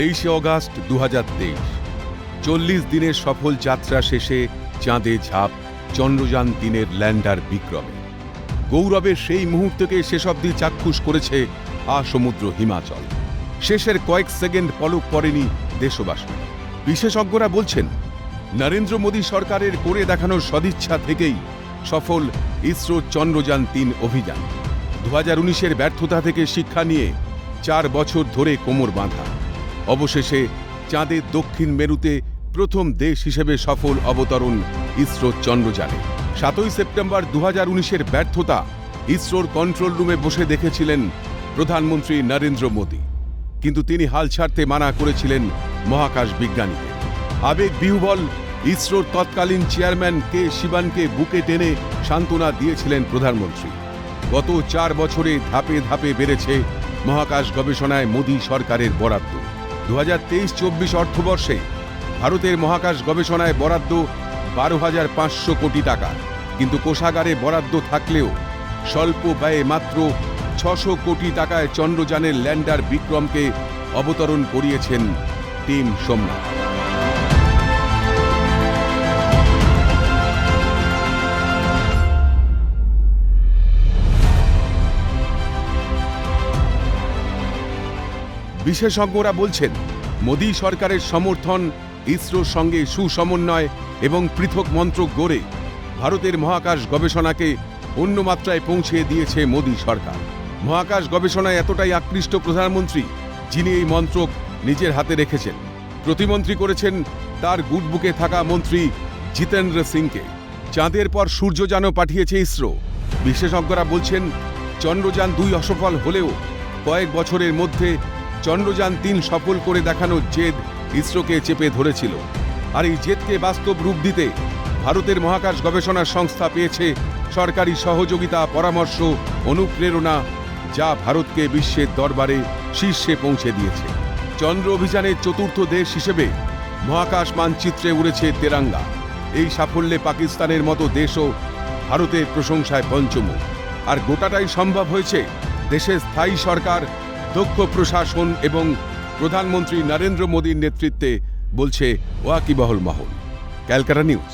তেইশে অগাস্ট দু চল্লিশ দিনের সফল যাত্রা শেষে চাঁদে ঝাঁপ, চন্দ্রযান তিনের ল্যান্ডার বিক্রমে। গৌরবের সেই মুহূর্তকে শেষ অব্দি চাক্ষুষ করেছে আ সমুদ্র হিমাচল। শেষের কয়েক সেকেন্ড পলক পড়েনি দেশবাসী। বিশেষজ্ঞরা বলছেন, নরেন্দ্র মোদী সরকারের করে দেখানোর সদিচ্ছা থেকেই সফল ইসরো চন্দ্রযান তিন অভিযান। দু হাজার ব্যর্থতা থেকে শিক্ষা নিয়ে চার বছর ধরে কোমর বাঁধা। অবশেষে চাঁদের দক্ষিণ মেরুতে প্রথম দেশ হিসেবে সফল অবতরণ ইসরো চন্দ্রযানে। সাতই সেপ্টেম্বর দু হাজার উনিশের ব্যর্থতা ইসরোর কন্ট্রোল রুমে বসে দেখেছিলেন প্রধানমন্ত্রী নরেন্দ্র মোদী। কিন্তু তিনি হাল ছাড়তে মানা করেছিলেন মহাকাশ বিজ্ঞানীকে। আবেগ বিহুবল ইসরোর তৎকালীন চেয়ারম্যান কে শিবানকে বুকে টেনে সান্ত্বনা দিয়েছিলেন প্রধানমন্ত্রী। গত চার বছরে ধাপে ধাপে বেড়েছে মহাকাশ গবেষণায় মোদী সরকারের বরাদ্দ। দু হাজার তেইশ চব্বিশ অর্থবর্ষে ভারতের মহাকাশ গবেষণায় বরাদ্দ বারো হাজার পাঁচশো কোটি টাকা। কিন্তু কোষাগারে বরাদ্দ থাকলেও স্বল্প ব্যয়ে মাত্র ছশো কোটি টাকায় চন্দ্রযানের ল্যান্ডার বিক্রমকে অবতরণ করিয়েছেন টিম সোমনাথ। বিশেষজ্ঞরা বলছেন, মোদী সরকারের সমর্থন ইসরোর সঙ্গে সুসমন্বয় এবং পৃথক মন্ত্রক গড়ে ভারতের মহাকাশ গবেষণাকে অন্য মাত্রায় পৌঁছে দিয়েছে মোদী সরকার। মহাকাশ গবেষণায় এতটাই আকৃষ্ট প্রধানমন্ত্রী, যিনি এই মন্ত্রক নিজের হাতে রেখেছেন। প্রতিমন্ত্রী করেছেন তার গুডবুকে থাকা মন্ত্রী জিতেন্দ্র সিংকে। চাঁদের পর সূর্যযানও পাঠিয়েছে ইসরো। বিশেষজ্ঞরা বলছেন, চন্দ্রযান দুই অসফল হলেও কয়েক বছরের মধ্যে চন্দ্রযান তিন সফল করে দেখানোর জেদ ইসরোকে চেপে ধরেছিল। আর এই জেদকে বাস্তব রূপ দিতে ভারতের মহাকাশ গবেষণা সংস্থা পেয়েছে সরকারি সহযোগিতা, পরামর্শ, অনুপ্রেরণা, যা ভারতকে বিশ্বের দরবারে শীর্ষে পৌঁছে দিয়েছে। চন্দ্র অভিযানের চতুর্থ দেশ হিসেবে মহাকাশ মানচিত্রে উড়েছে তেরাঙ্গা। এই সাফল্যে পাকিস্তানের মতো দেশও ভারতের প্রশংসায় পঞ্চমুখ। আর গোটাটাই সম্ভব হয়েছে দেশের স্থায়ী সরকার দক্ষ প্রশাসন এবং প্রধানমন্ত্রী নরেন্দ্র মোদীর নেতৃত্বে বলছে ওয়াকিবহল মহল ক্যালকাটা নিউজ।